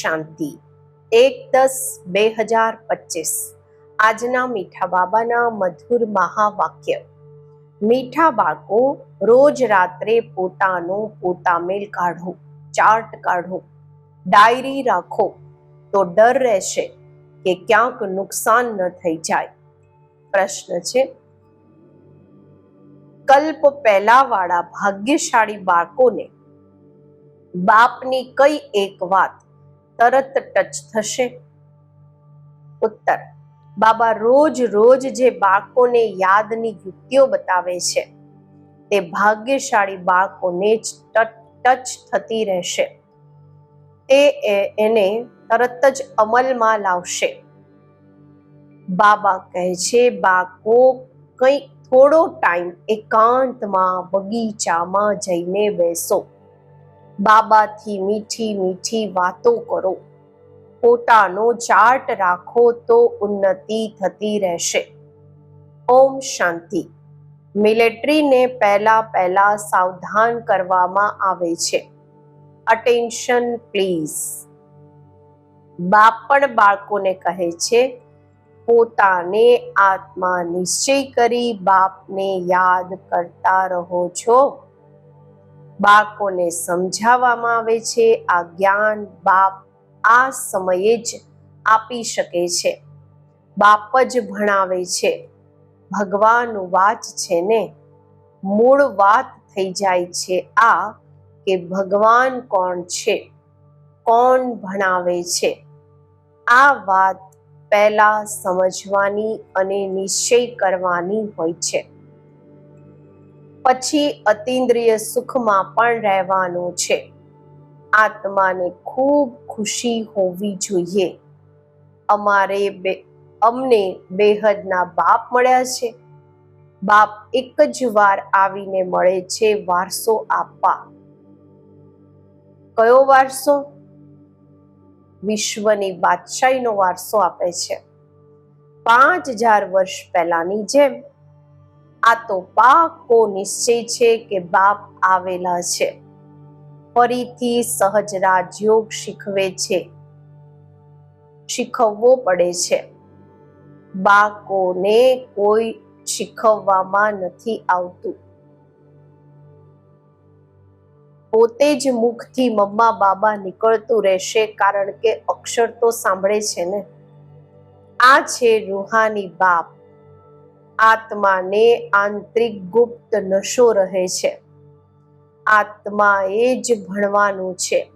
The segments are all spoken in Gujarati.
શાંતિ. એક દસ બે હજાર પચીસ. આજના મીઠા બાબાના મધુર મહાવાક્ય. મીઠા બાળકો, રોજ રાત્રે પોતાનો પોતામેલ કાઢો, ચાર્ટ કાઢો, ડાયરી રાખો, તો ડર રહેશે કે ક્યાંક નુકસાન ન થઈ જાય. પ્રશ્ન છે, કલ્પ પહેલાવાળા ભાગ્યશાળી બાળકોને બાપની કઈ એક વાત તરત ટચ થશે. ઉત્તર. બાબા રોજ રોજ જે બાળકોને યાદની યુક્તિઓ બતાવે છે, તે ભાગ્યશાળી બાળકોને જ ટચ થતી રહેશે. તે એને તરત જ અમલમાં લાવશે. બાબા કહે છે, બાળકો, કંઈ થોડો ટાઈમ એકાંતમાં બગીચામાં જઈને બેસો. બાબાથી મીઠી મીઠી વાતો કરો. પોતાનો ચાર્ટ રાખો તો ઉન્નતિ થતી રહેશે. ઓમ શાંતિ. મિલિટરીને પહેલા પહેલા સાવધાન કરવામાં આવે છે. અટેન્શન પ્લીઝ બાપ પણ બાળકોને કહે છે, પોતાને આત્મા નિશ્ચય કરી બાપને યાદ કરતા રહો છો. બાળકોને સમજાવવામાં આવે છે, આ જ્ઞાન બાપ આ સમયે જ આપી શકે છે. બાપ જ ભણાવે છે. ભગવાન વાત છે ને, મૂળ વાત થઈ જાય છે આ કે ભગવાન કોણ છે, કોણ ભણાવે છે. આ વાત પહેલા સમજવાની અને નિશ્ચય કરવાની હોય છે. પછી અતિન્દ્રિય સુખમાં પણ રહેવાનું છે. આત્માને ખૂબ ખુશી હોવી જોઈએ. અમારે બે, અમને બેહદના બાપ મળ્યા છે. બાપ એક જ વાર આવીને મળે છે વારસો આપવા. કયો વારસો? વિશ્વની બાદશાહીનો વારસો આપે છે. પાંચ હજાર વર્ષ પહેલાની જેમ આ તો પાકો નિશ્ચય છે કે બાપ આવેલા છે. ફરીથી સહજ રાજયોગ શીખવે છે. શીખવવો પડે છે. બાકોને કોઈ શીખવવામાં નથી આવતું. પોતે જ મુખથી મમ્મા બાબા નીકળતું રહેશે કારણ કે અક્ષર તો સાંભળે છે ને. આ છે રૂહાની બાપ. આત્માને આંતરિક ગુપ્ત નશો રહે છે. આત્માએ જ ભણવાનું છે.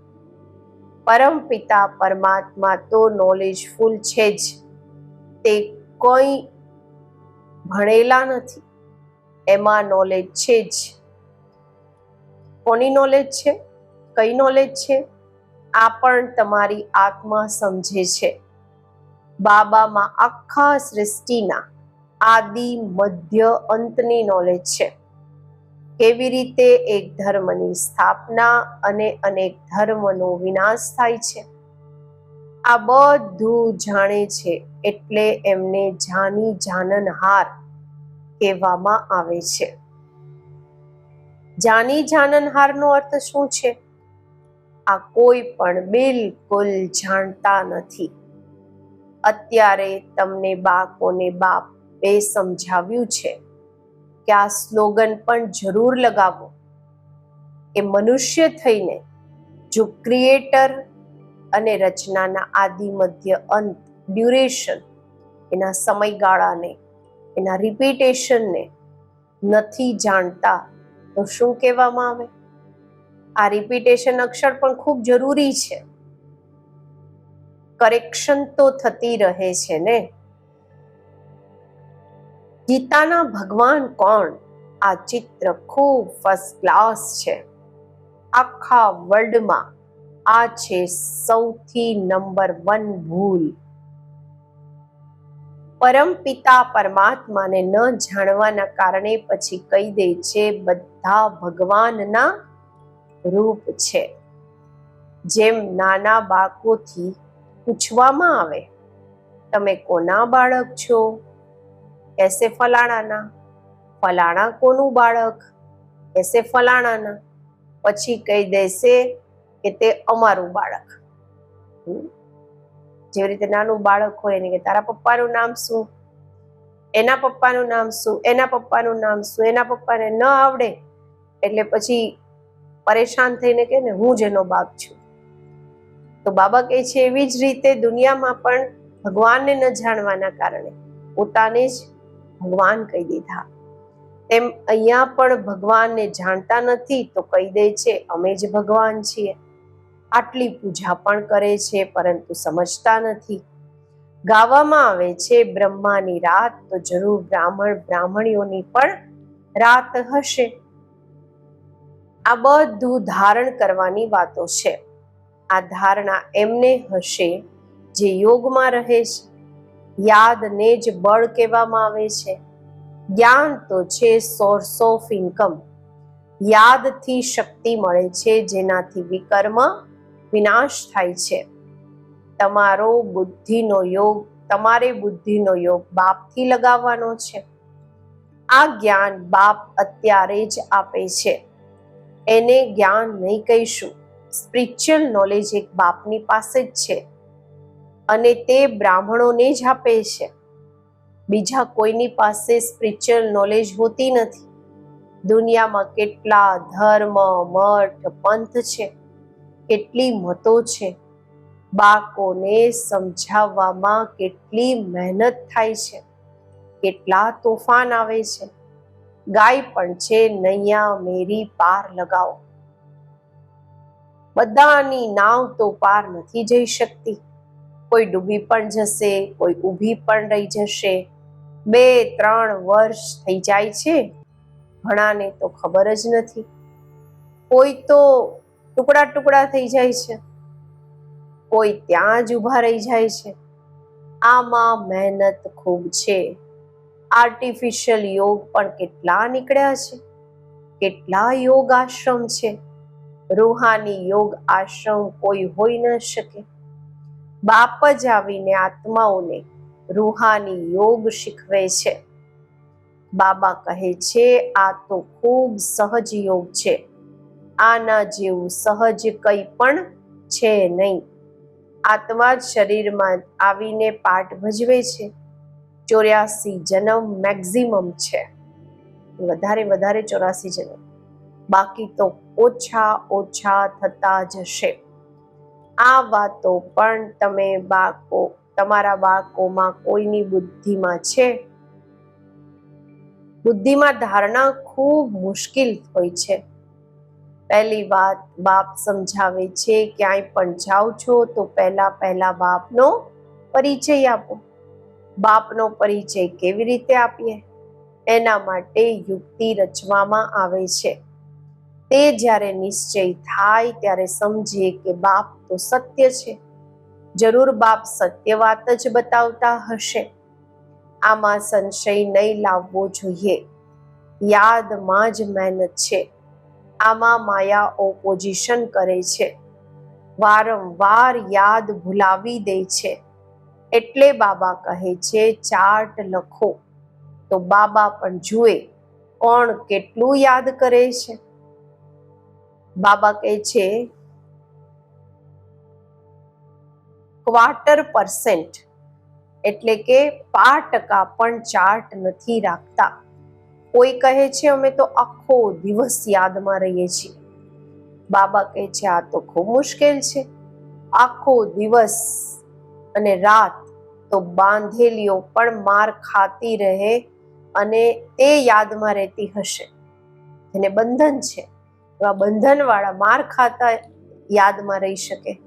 પરમ પિતા પરમાત્મા તો નોલેજફુલ છે જ. તે કોઈ ભણેલા નથી. એમાં નોલેજ છે જ. કોની નોલેજ છે? કઈ નોલેજ છે? આ પણ તમારી આત્મા સમજે છે. બાબામાં આખા સૃષ્ટિના આદિ, મધ્ય અંતની નોલેજ છે. કેવી રીતે એક ધર્મની સ્થાપના અને અનેક ધર્મનો વિનાશ થાય છે? આ બધું જાણે છે એટલે એમને જાની જાનનહાર કહેવામાં આવે છે. જાની જાનનહારનો અર્થ શું છે? આ કોઈ પણ બિલકુલ જાણતા નથી. અત્યારે તમને બાળકોને બાપ એ સમજાવ્યું છે કે આ સ્લોગન પણ જરૂર લગાવો. એ મનુષ્ય થઈને જો ક્રિએટર અને રચનાના આદિ મધ્ય અંત, ડ્યુરેશન, એના સમયગાળાને, એના રિપીટેશનને નથી જાણતા, તો શું કહેવામાં આવે? આ રિપીટેશન અક્ષર પણ ખૂબ જરૂરી છે. કરેક્શન તો થતી રહે છે ને? ગીતાના ભગવાન કોણ? આ ચિત્ર ખૂબ ફર્સ્ટ ક્લાસ છે. આખા વર્લ્ડમાં આ છે સૌથી નંબર વન ભૂલ. પરમ પિતા પરમાત્માને ન જાણવાના કારણે પછી કહી દે છે, બધા ભગવાનના રૂપ છે. જેમ નાના બાળકોથી પૂછવામાં આવે, તમે કોના બાળક છો? એસે ફલાણાના. ફલાણા કોનું બાળક? એસે ફલાણાના. પછી કહી દેશે કે તે અમારું બાળક? જેવી રીતે નાનું બાળક હોય એને કે તારા પપ્પાનું નામ શું? એના પપ્પાનું નામ શું? એના પપ્પાનું નામ શું? એના પપ્પાને ન આવડે એટલે પછી પરેશાન થઈને કે ને હું જ એનો બાપ છું. તો બાબા કહે છે એવી જ રીતે દુનિયામાં પણ ભગવાનને ન જાણવાના કારણે પોતાને જ ભગવાન કહી દીધા. તેમ અહીંયા પણ ભગવાનને જાણતા નથી તો કહી દે છે, અમે જ ભગવાન છીએ. આટલી પૂજા પણ કરે છે, પરંતુ સમજતા નથી. ગાવામાં આવે છે, બ્રહ્માની રાત, તો જરૂર બ્રાહ્મણ બ્રાહ્મણીઓની પણ રાત હશે. આ બધું ધારણ કરવાની વાતો છે. આ ધારણા એમને હશે, જે યોગમાં રહે છે. યાદને જ બળ કહેવામાં આવે છે. જ્ઞાન તો છે સોર્સ ઓફ ઇન્કમ યાદથી શક્તિ મળે છે, જેનાથી વિકર્મ વિનાશ થાય છે. તમારો બુદ્ધિનો યોગ, તમારે બુદ્ધિનો યોગ બાપથી લગાવવાનો છે. આ જ્ઞાન બાપ અત્યારે જ આપે છે. એને જ્ઞાન નહીં કહીશું. સ્પિરિચ્યુઅલ નોલેજ એક બાપની પાસે જ છે. અને તે બ્રાહ્મણોને જ આપે છે. બીજા કોઈની પાસે સ્પિરિચ્યુઅલ નોલેજ હોતી નથી. દુનિયામાં કેટલા ધર્મ, મઠ, પંથ છે. કેટલી મતો છે. બાળકોને સમજાવવામાં કેટલી મહેનત થાય છે. કેટલા તોફાન આવે છે. ગાય પણ છે, નૈયા મેરી પાર લગાવો. બધાની નાવ તો પાર નથી જઈ શકતી. કોઈ ડૂબી પણ જશે, કોઈ ઊભી પણ રહી જશે. બે, ત્રણ વર્ષ થઈ જાય છે. ઘણાને તો ખબર જ નથી. કોઈ તો ટુકડા ટુકડા થઈ જાય છે. કોઈ ત્યાં જ ઊભા રહી જાય છે. આમાં મહેનત ખૂબ છે. આર્ટિફિશિયલ યોગ પણ કેટલા નીકળ્યા છે. કેટલા યોગ આશ્રમ છે. રૂહાની યોગ આશ્રમ કોઈ હોઈ ન શકે. બાપ જ આવીને આત્માઓને રૂહાની યોગ શીખવે છે. બાબા કહે છે, આ તો ખૂબ સહજ યોગ છે. આના જેવું સહજ કંઈ પણ છે નહીં. આત્મા જ શરીરમાં આવીને પાઠ ભજવે છે. ચોર્યાસી જન્મ મેક્ઝિમમ છે. વધારે વધારે ચોરાસી જન્મ. બાકી તો ઓછા ઓછા થતા જશે. આ વાતો પણ તમે બાળકો, તમારા બાળકોમાં કોઈની બુદ્ધિમાં છે? બુદ્ધિમાં ધારણા ખૂબ મુશ્કેલ હોય છે. પહેલી વાત, બાપ સમજાવે છે, ક્યાંય પણ જાઓ છો, તો પહેલા પહેલા બાપનો પરિચય આપો. બાપનો પરિચય કેવી રીતે આપીએ? એના માટે યુક્તિ રચવામાં આવે છે. તે જ્યારે નિશ્ચય થાય, ત્યારે સમજે કે બાપ તો સત્ય છે. જરૂર બાપ સત્ય વાત જ બતાવતા હશે. આમાં સંશય નહીં લાવવો જોઈએ. યાદમાં જ મહેનત છે. આમાં માયા ઓપોઝિશન કરે છે. વારંવાર યાદ ભૂલાવી દે છે. એટલે બાબા કહે છે ચાર્ટ લખો. તો બાબા પણ જુએ, કોણ કેટલું યાદ કરે છે? બાબા કહે છે ક્વાર્ટર પરસેન્ટ એટલે કે પાંચ ટકા પણ ચાર્ટ નથી રાખતા. કોઈ કહે છે, અમે તો આખો દિવસ યાદમાં રહીએ છીએ. બાબા કહે છે, આ તો ખૂબ મુશ્કેલ છે. આખો દિવસ અને રાત તો બાંધેલીઓ પણ માર ખાતી રહે અને તે યાદમાં રહેતી હશે. એને બંધન છે. એવા બંધનવાળા માર ખાતા યાદમાં રહી શકે.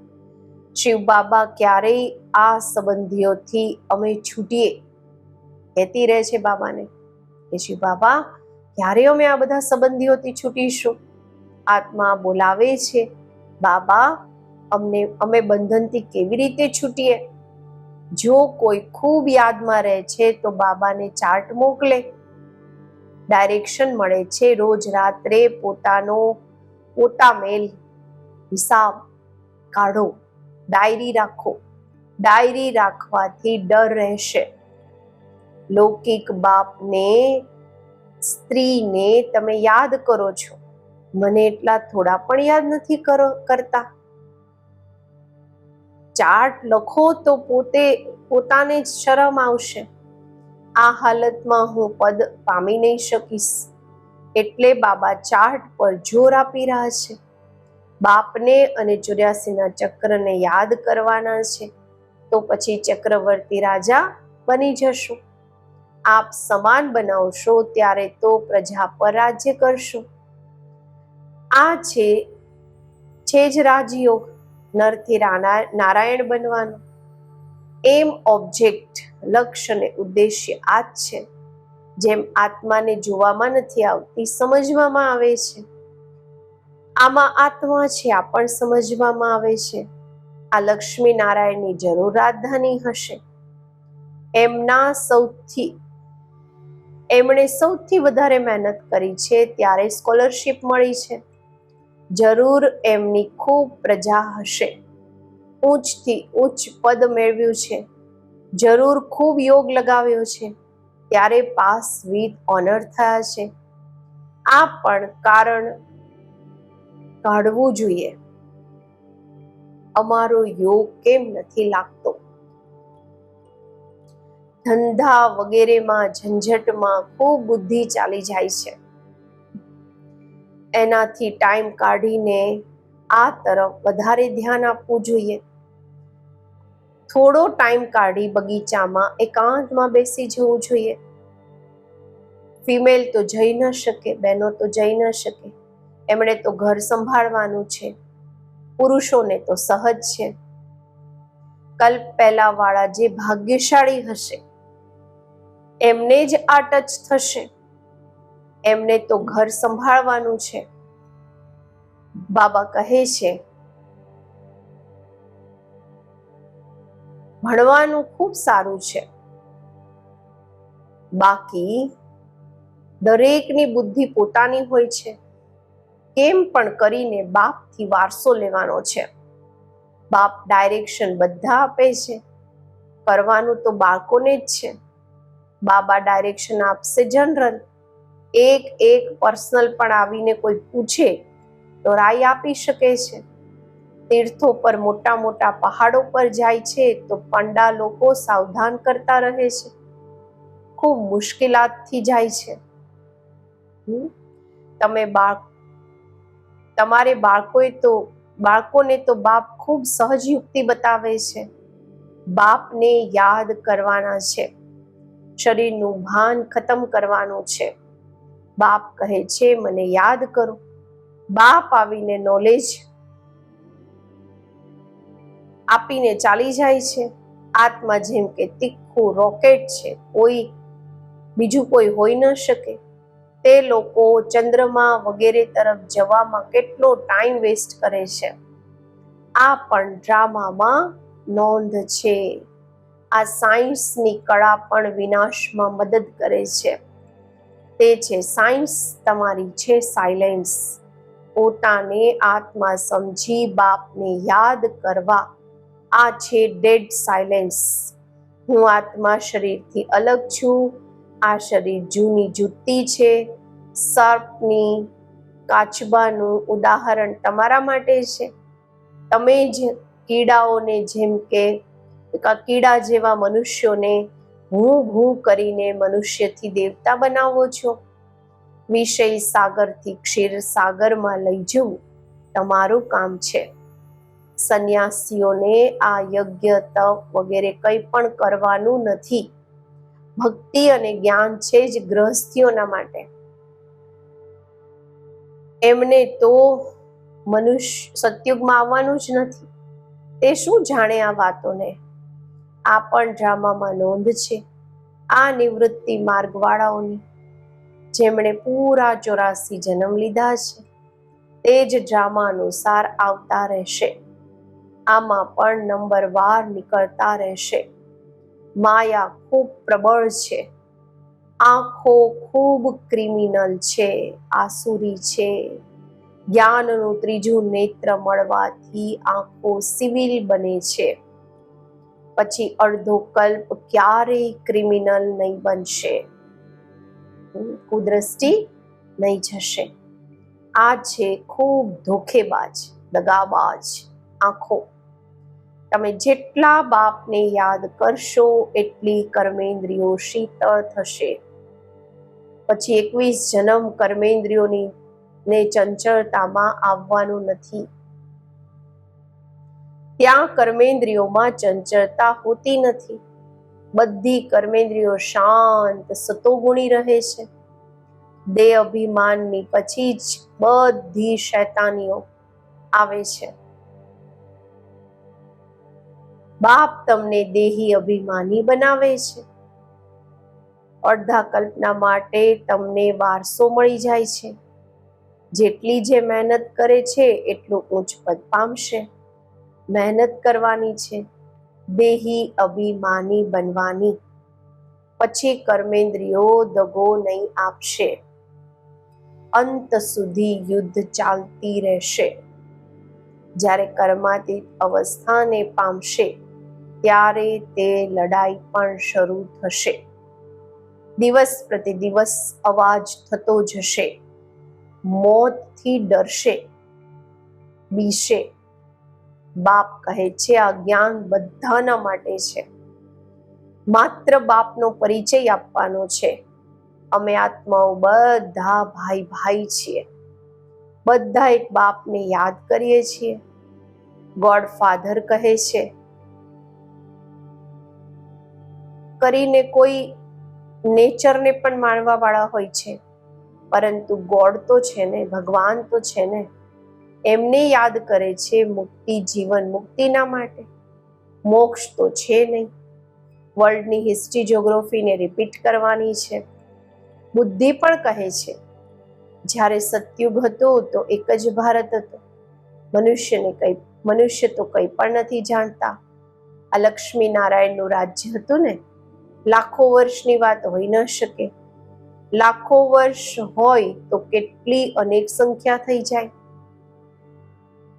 શિવ બાબા ક્યારેય આ સંબંધીઓથી અમે છૂટીએ. કહેતી રહે છે બાબાને કે શિવ બાબા ક્યારે અમે આ બધા સંબંધીઓથી છૂટીશું? આત્મા બોલાવે છે, બાબા, અમને, અમે બંધનથી કેવી રીતે છૂટીએ? જો કોઈ ખૂબ યાદમાં રહે છે, તો બાબાને ચાર્ટ મોકલે. ડાયરેક્શન મળે છે, રોજ રાત્રે પોતાનો પોતા મેલ હિસાબ કાઢો. ડાયરી રાખો. ડાયરી રાખવાથી ડર રહેશે. લૌકિક બાપને, સ્ત્રીને તમે યાદ કરો છો. મને એટલા થોડા પણ યાદ નથી કરો, કરતા. ચાર્ટ લખો તો પોતે, પોતાને જ શરમ આવશે. આ હાલતમાં હું પદ પામી નહીં શકીશ. એટલે બાબા ચાર્ટ પર જોર આપી રહ્યા છે. બાપને અને ચોર્યાસીના ચક્રને યાદ કરવાના છે, તો પછી ચક્રવર્તી રાજા બની જશો. આપ સમાન બનાવશો ત્યારે તો પ્રજા પર રાજ્ય કરશો. આ છે છે જ રાજયોગ નરથી નારાયણ બનવાનો. એમ ઓબ્જેક્ટ લક્ષ્ય અને ઉદ્દેશ્ય આ જ છે. જેમ આત્માને જોવામાં નથી આવતી, સમજવામાં આવે છે. આમાં આત્મા છે, આ પણ સમજવામાં આવે છે. આ લક્ષ્મી નારાયણની જરૂર રાજધાની હશે. એમના સૌથી, એમણે સૌથી વધારે મહેનત કરી છે, ત્યારે સ્કોલરશિપ મળી છે. જરૂર એમની ખૂબ પ્રજા હશે. ઊંચથી ઉચ્ચ પદ મેળવ્યું છે. જરૂર ખૂબ યોગ લગાવ્યો છે. ત્યારે પાસ વિથ ઓનર થયા છે. આ પણ કારણ કાઢવું જોઈએ. અમારો યોગ કેમ નથી લાગતો? ધંધા વગેરેમાં ઝંઝટમાં ખૂબ બુદ્ધિ ચાલી જાય છે. એનાથી ટાઈમ કાઢીને આ તરફ વધારે ધ્યાન આપવું જોઈએ. થોડો ટાઈમ કાઢી બગીચામાં એકાંતમાં બેસી જવું જોઈએ. ફિમેલ તો જઈ ન શકે, બહેનો તો જઈ ન શકે. એમણે તો ઘર સંભાળવાનું છે. પુરુષોને તો સહજ છે. કલ્પ પહેલા વાળા જે ભાગ્યશાળી હશે, એમને જ આ ટચ થશે. એમને તો ઘર સંભાળવાનું છે. બાબા કહે છે ભણવાનું ખૂબ સારું છે. બાકી, દરેકની બુદ્ધિ પોતાની હોય છે. કેમ પણ કરીને બાપથી વારસો લેવાનો છે. બાપ ડાયરેક્શન બધા આપે છે. કરવાનું તો બાળકોને જ છે. બાબા ડાયરેક્શન આપશે જનરલ. એક એક પર્સનલ પણ આવીને કોઈ પૂછે તો રાય આપી શકે છે. તીર્થો પર મોટા મોટા પહાડો પર જાય છે તો પંડા લોકો સાવધાન કરતા રહે છે. ખૂબ મુશ્કેલાતથી જાય છે? તમે બાળ, તમારે બાળકોએ તો, બાળકોને તો બાપ ખૂબ સહજ યુક્તિ બતાવે છે. બાપને યાદ કરવાના છે. શરીરનું ભાન ખતમ કરવાનું છે. બાપ કહે છે, મને યાદ કરો. બાપ આવીને નોલેજ આપીને ચાલી જાય છે. આત્મા જેમ કે તીખું રોકેટ છે, કોઈ બીજું કોઈ હોઈ ન શકે. તે લોકો ચંદ્રમા વગેરે તરફ જવામાં કેટલો ટાઈમ વેસ્ટ કરે છે. આ પણ ડ્રામામાં નોંધ છે. આ સાયન્સની કળા પણ વિનાશમાં મદદ કરે છે. તે છે સાયન્સ તમારી છે સાયલેન્સ પોતાને આત્મા સમજી બાપને યાદ કરવા. આ છે ડેડ સાયલેન્સ હું આત્મા શરીરથી અલગ છું. આ શરીર જૂની જુત્તી છે. સર્પની કાચબાનું ઉદાહરણ તમારા માટે છે. તમે જ કીડાઓને જેમ કે કીડા જેવા મનુષ્યોને હું હું કરીને મનુષ્યથી દેવતા બનાવો છો. વિષય સાગરથી ક્ષીર સાગરમાં લઈ જવું તમારું કામ છે. સંન્યાસીઓને આ યજ્ઞ તપ વગેરે કંઈ પણ કરવાનું નથી. ભક્તિ અને જ્ઞાન છે જ ગ્રહસ્થીઓના માટે. એમને તો મનુષ્ય સતયુગમાં આવવાનું જ નથી. તે શું જાણે આ વાતોને? આ પણ ડ્રામામાં નોંધ છે. આ નિવૃત્તિ માર્ગવાળાઓની, જેમણે પૂરા ચોરાસી જન્મ લીધા છે, તે જ ડ્રામા અનુસાર આવતા રહેશે. આમાં પણ નંબર વાર નીકળતા રહેશે. માયા ખૂબ પ્રબળ છે. આંખો ખૂબ ક્રિમિનલ છે, આસુરી છે. જ્ઞાનનું ત્રીજું નેત્ર મળવાથી આંખો સિવિલ બને છે. પછી અડધો કલ્પ ક્યારેય ક્રિમિનલ નહીં બનશે. કુદ્રષ્ટિ નહીં જશે. આ છે ખૂબ ધોખેબાજ, દગાબાજ આંખો. તમે જેટલા બાપને યાદ કરશો, એટલી કર્મેન્દ્રિયો શીતળ થશે. પછી એકવીસ જન્મ કર્મેન્દ્રિયોની ને ચંચળતામાં આવવાનું નથી. ત્યાં કર્મેન્દ્રિયોમાં ચંચળતા હોતી નથી. બધી કર્મેન્દ્રિયો શાંત સતોગુણી રહે છે. દેહ અભિમાનની પછી જ બધી શૈતાનીઓ આવે છે. બાપ તમને દેહી અભિમાની બનાવે છે. અડધા કલ્પના માટે તમને વારસો મળી જાય છે. જેટલી જે મહેનત કરે છે, એટલું ઉચ્ચ પદ પામશે. મહેનત કરવાની છે. દેહી અભિમાની બનવાની. પછી કર્મેન્દ્રિયો દગો નહીં આપશે. અંત સુધી યુદ્ધ ચાલતી રહેશે. જ્યારે કર્માતીત અવસ્થાને પામશે ત્યારે તે લડાઈ પણ શરૂ થશે. દિવસ પ્રતિ દિવસ અવાજ થતો જશે. મોતથી ડરશે. બીશે. બાપ કહે છે, આ જ્ઞાન બધાના માટે છે. માત્ર બાપનો પરિચય આપવાનો છે. અમે આત્માઓ બધા ભાઈ ભાઈ છીએ. બધા એક બાપને યાદ કરીએ છીએ. ગોડ ફાધર કહે છે કરીને કોઈ નેચરને પણ માણવા વાળા હોય છે. પરંતુ ગોડ તો છે ને, ભગવાન તો છે ને, એમને યાદ કરે છે મુક્તિ જીવન, મુક્તિના માટે. મોક્ષ તો છે નહીં. વર્લ્ડની હિસ્ટ્રી જ્યોગ્રાફીને રિપીટ કરવાની છે. બુદ્ધિ પણ કહે છે, જ્યારે સત્યુગ હતો તો એક જ ભારત હતો. મનુષ્યને કઈ, મનુષ્ય તો કંઈ પણ નથી જાણતા. આ લક્ષ્મી નારાયણનું રાજ્ય હતું ને લાખો વર્ષની વાત હોઈ ન શકે. લાખો વર્ષ હોય તો કેટલી અનેક સંખ્યા થઈ જાય.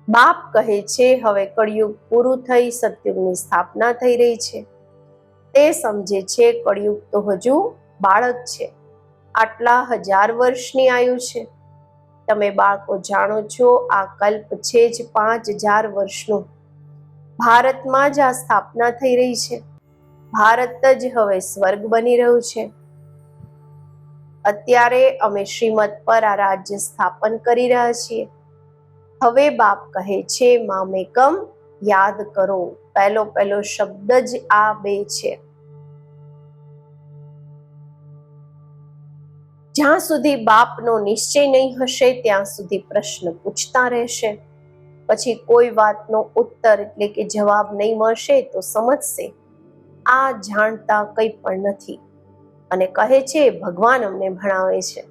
બાપ કહે છે, હવે કળિયુગ પૂરું થઈ, સત્યુગની સ્થાપના થઈ રહી છે. તે સમજે છે, કળિયુગ તો હજુ બાળક છે. આટલા હજાર વર્ષની આયુ છે. તમે બાળકો જાણો છો, આ કલ્પ છે જ પાંચ હજાર વર્ષનો. ભારતમાં જ આ સ્થાપના થઈ રહી છે. ભારત જ હવે સ્વર્ગ બની રહ્યું છે. અત્યારે અમે શ્રીમદ પર આ રાજ્ય સ્થાપન કરી રહ્યા છીએ. હવે બાપ કહે છે મામેકમ યાદ કરો. પહેલો પહેલો શબ્દ જ આ બે છે. જ્યાં સુધી બાપનો નિશ્ચય નહીં હશે, ત્યાં સુધી પ્રશ્ન પૂછતા રહેશે. પછી કોઈ વાતનો ઉત્તર એટલે કે જવાબ નહીં મળશે, તો સમજશે. આ જાણતા કંઈ પણ નથી. અને કહે છે, ભગવાન અમને ભણાવે છે.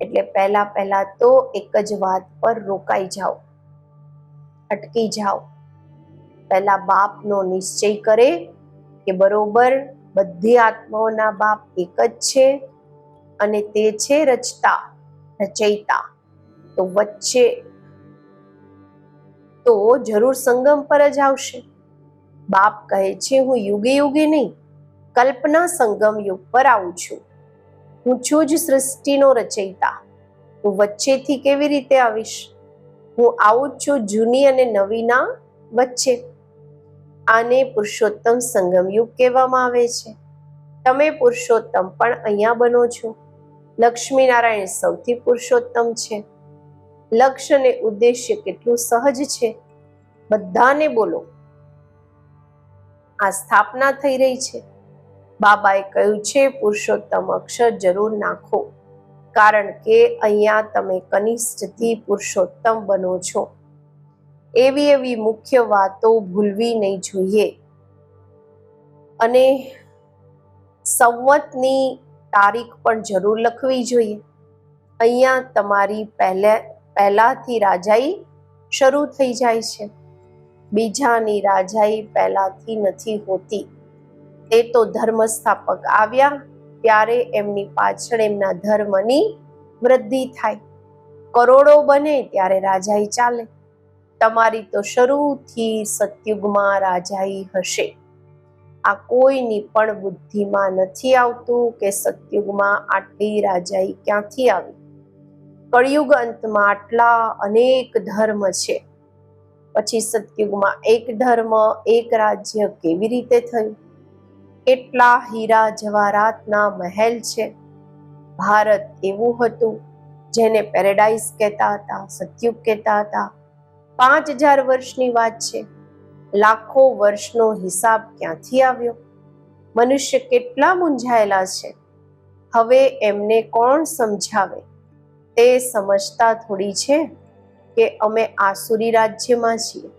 એટલે પહેલા પહેલા તો એક જ વાત પર રોકાઈ જાઓ. અટકી જાઓ. પહેલા બાપનો નિશ્ચય કરે કે બરોબર, બધી આત્માઓના બાપ એક જ છે અને તે છે રચતા, રચયિતા. તો વચ્ચે તો જરૂર સંગમ પર જ આવશે. બાપ કહે છે, હું યુગે યુગે નહીં, કલ્પના સંગમ યુગ પર આવું છું. હું છું જ સૃષ્ટિનો રચયિતા. હું વચ્ચેથી કેવી રીતે આવીશ? હું આવું છું જૂની અને નવીના વચ્ચે. આને પુરુષોત્તમ સંગમ યુગ કહેવામાં આવે છે. તમે પુરુષોત્તમ પણ અહીંયા બનો છો. લક્ષ્મી નારાયણ સૌથી પુરુષોત્તમ છે. લક્ષ્ય અને ઉદ્દેશ્ય કેટલું સહજ છે? બધાને બોલો. આ સ્થાપના થઈ રહી છે. બાબાએ કહ્યું છે, પુરુષોત્તમ અક્ષર જરૂર નાખો, કારણ કે અહીંયા તમે કનિષ્ઠથી પુરુષોત્તમ બનો છો. એવી એવી મુખ્ય વાતો ભૂલવી નહીં જોઈએ. અને સંવતની તારીખ પણ જરૂર લખવી જોઈએ. અહીંયા તમારી પહેલે, પહેલાથી રાજાઈ શરૂ થઈ જાય છે. બીજાની રાજાઈ પહેલાથી નથી હોતી. તે તો ધર્મ સ્થાપક આવ્યા, ત્યારે એમની પાછળ એમના ધર્મની વૃદ્ધિ થાય. કરોડો બને ત્યારે રાજાઈ ચાલે. તમારી તો શરૂથી સતયુગમાં રાજાઈ હશે. આ કોઈની પણ બુદ્ધિમાં નથી આવતું કે સતયુગમાં આટલી રાજાઈ ક્યાંથી આવી? કળિયુગ અંતમાં આટલા અનેક ધર્મ છે. પછી સતયુગમાં એક ધર્મ, એક રાજ્ય કેવી રીતે થયું? કેટલા હીરા જવારાતના મહેલ છે? ભારત એવું હતું જેને પેરેડાઇઝ કહેતા હતા, સતયુગ કહેતા હતા. પાંચ હજાર વર્ષની વાત છે. લાખો વર્ષનો હિસાબ ક્યાંથી આવ્યો? મનુષ્ય કેટલા મૂંઝાયેલા છે? હવે એમને કોણ સમજાવે? તે સમજતા થોડી છે? કે અમે આસુરી રાજ્યમાં છીએ.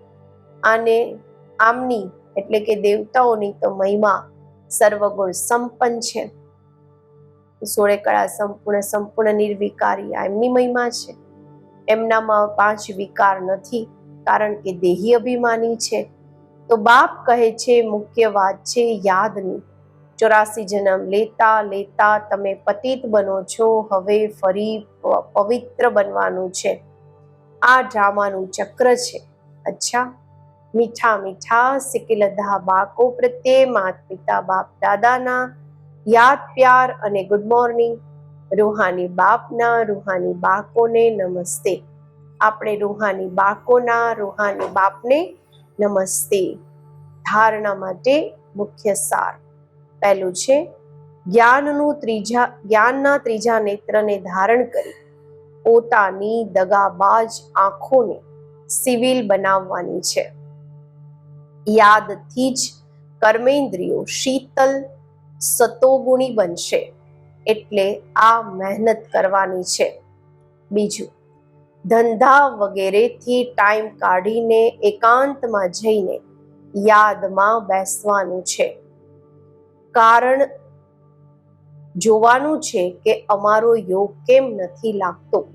અને આમની એટલે કે દેવતાઓની તો મહિમા સર્વગુણ સંપન્ન છે. સોળે કળા સંપૂર્ણ સંપૂર્ણ નિર્વિકારી આ એમની મહિમા છે. એમનામાં પાંચ વિકાર નથી, કારણ કે દેહી અભિમાની છે. તો બાપ કહે છે, મુખ્ય વાત છે યાદની. ચોરાસી જન્મ લેતા લેતા તમે પતિત બનો છો, હવે ફરી પવિત્ર બનવાનું છે. આ ડ્રામાનું ચક્ર છે. અચ્છા, મીઠા મીઠા સિકિલધા બાળકો પ્રત્યે માત પિતા બાપ દાદાના યાદ, પ્યાર અને ગુડ મોર્નિંગ. રૂહાની બાપના, રૂહાની બાળકોને નમસ્તે. આપણે રૂહાની બાળકોના, રૂહાની બાપને નમસ્તે. ધારણા માટે મુખ્ય સાર. પહેલું છે, જ્ઞાનનું ત્રીજા, જ્ઞાનના ત્રીજા નેત્રને ધારણ કરી. પોતાની દગાબાજ આંખોને સિવિલ બનાવવાની છે. યાદથી જ કર્મેન્દ્રિયો શીતલ, સતોગુણી બનશે એટલે આ મહેનત કરવાની છે. બીજું, ધંધા વગેરેથી ટાઈમ કાઢીને એકાંતમાં જઈને યાદમાં બેસવાનું છે. કારણ જોવાનું છે કે અમારો યોગ કેમ નથી લાગતો?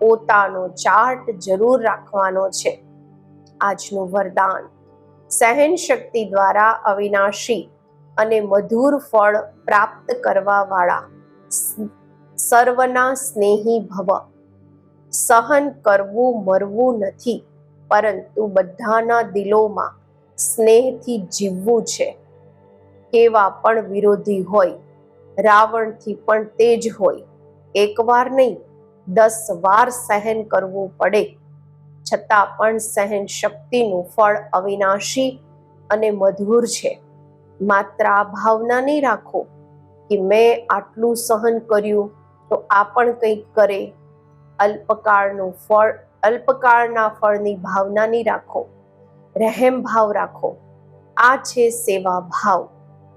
પોતાનો ચાર્ટ જરૂર રાખવાનો છે. આજનું વરદાન, સહન શક્તિ દ્વારા અવિનાશી અને મધુર ફળ પ્રાપ્ત કરવા વાળા સર્વના સ્નેહી ભવ. સહન કરવું મરવું નથી, પરંતુ બધાના દિલોમાં સ્નેહથી જીવવું છે. કેવા પણ વિરોધી હોય, રાવણથી પણ તેજ હોય, એકવાર નહીં દસ વાર સહન કરવું પડે. છતાં પણ સહન શક્તિનું ફળ અવિનાશી અને મધુર છે. માત્ર આ ભાવના નહીં રાખો કે મેં આટલું સહન કર્યું તો આ પણ કંઈક કરે. અલ્પકાળનું ફળ, અલ્પકાળના ફળની ભાવના નહીં રાખો. રહેમ ભાવ રાખો. આ છે સેવા ભાવ.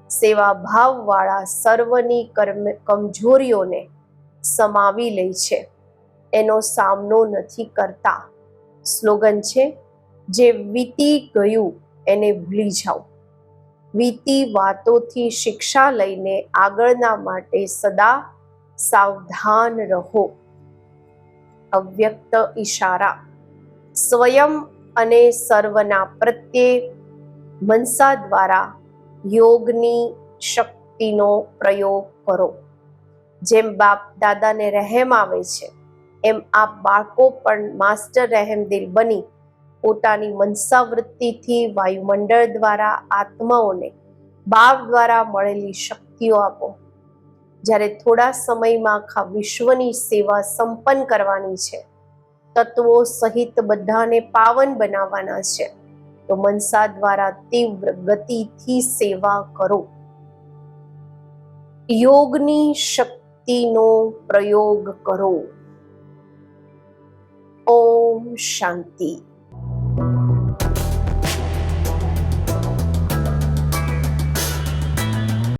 સેવા ભાવવાળા સર્વની કર્મ, કમજોરીઓને સમાવી લે છે. એનો સામનો નથી કરતા. સ્લોગન છે, જે વીતી ગયું, એને ભૂલી જાઓ. વીતી વાતોથી શિક્ષા લઈને આગળના માટે સદા સાવધાન રહો. અવ્યક્ત ઈશારા. સ્વયં અને સર્વના પ્રત્યે મનસા દ્વારા યોગની શક્તિનો પ્રયોગ કરો. જેમ બાપ દાદાને રહેમ આવે છે એમ આ બાળકો પણ માસ્ટર રહેમદિલ બની. પોતાની મનસા વૃત્તિથી વાયુમંડળ દ્વારા આત્માઓને બાપ દ્વારા મળેલી શક્તિઓ આપો. જ્યારે થોડા સમયમાં આખા વિશ્વની સેવા સંપન્ન કરવાની છે, તત્વો સહિત બધાને પાવન બનાવવાના છે, તો મનસા દ્વારા તીવ્ર ગતિથી સેવા કરો. યોગની શક્તિનો પ્રયોગ કરો. ઓમ શાંતિ